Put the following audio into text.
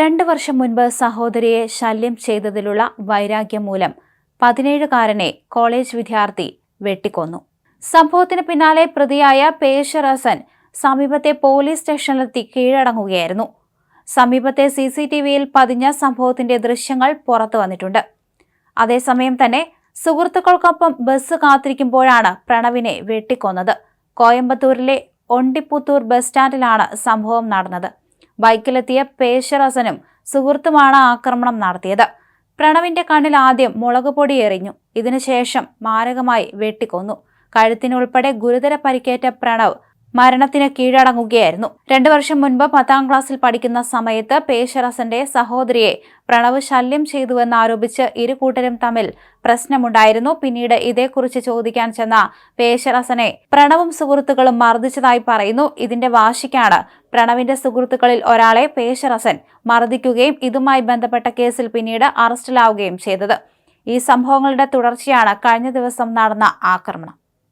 രണ്ട് വർഷം മുൻപ് സഹോദരിയെ ശല്യം ചെയ്തതിലുള്ള വൈരാഗ്യം മൂലം പതിനേഴുകാരനെ കോളേജ് വിദ്യാർത്ഥി വെട്ടിക്കൊന്നു. സംഭവത്തിന് പിന്നാലെ പ്രതിയായ പേഷർ ഹസൻ സമീപത്തെ പോലീസ് സ്റ്റേഷനിലെത്തി കീഴടങ്ങുകയായിരുന്നു. സമീപത്തെ സി സി ടി വിയിൽ പതിഞ്ഞ സംഭവത്തിന്റെ ദൃശ്യങ്ങൾ പുറത്തു വന്നിട്ടുണ്ട്. അതേസമയം തന്നെ സുഹൃത്തുക്കൾക്കൊപ്പം ബസ് കാത്തിരിക്കുമ്പോഴാണ് പ്രണവിനെ വെട്ടിക്കൊന്നത്. കോയമ്പത്തൂരിലെ ഒണ്ടിപ്പുത്തൂർ ബസ് സ്റ്റാൻഡിലാണ് സംഭവം നടന്നത്. ബൈക്കിലെത്തിയ പേശറസനും സുഹൃത്തുമാണ് ആക്രമണം നടത്തിയത്. പ്രണവിന്റെ കണ്ണിൽ ആദ്യം മുളക് പൊടി എറിഞ്ഞു. ഇതിനുശേഷം മാരകമായി വെട്ടിക്കൊന്നു. കഴുത്തിനുൾപ്പെടെ ഗുരുതര പരിക്കേറ്റ പ്രണവ് മരണത്തിന് കീഴടങ്ങുകയായിരുന്നു. രണ്ടു വർഷം മുൻപ് പത്താം ക്ലാസ്സിൽ പഠിക്കുന്ന സമയത്ത് പേശറസന്റെ സഹോദരിയെ പ്രണവ് ശല്യം ചെയ്തുവെന്ന് ആരോപിച്ച് ഇരു തമ്മിൽ പ്രശ്നമുണ്ടായിരുന്നു. പിന്നീട് ഇതേക്കുറിച്ച് ചോദിക്കാൻ ചെന്ന പേശറസനെ പ്രണവും സുഹൃത്തുക്കളും മർദ്ദിച്ചതായി പറയുന്നു. ഇതിന്റെ വാശിക്കാണ് പ്രണവിന്റെ സുഹൃത്തുക്കളിൽ ഒരാളെ പേശറസൻ മർദ്ദിക്കുകയും ഇതുമായി ബന്ധപ്പെട്ട കേസിൽ പിന്നീട് അറസ്റ്റിലാവുകയും ചെയ്തത്. ഈ സംഭവങ്ങളുടെ തുടർച്ചയാണ് കഴിഞ്ഞ ദിവസം നടന്ന ആക്രമണം.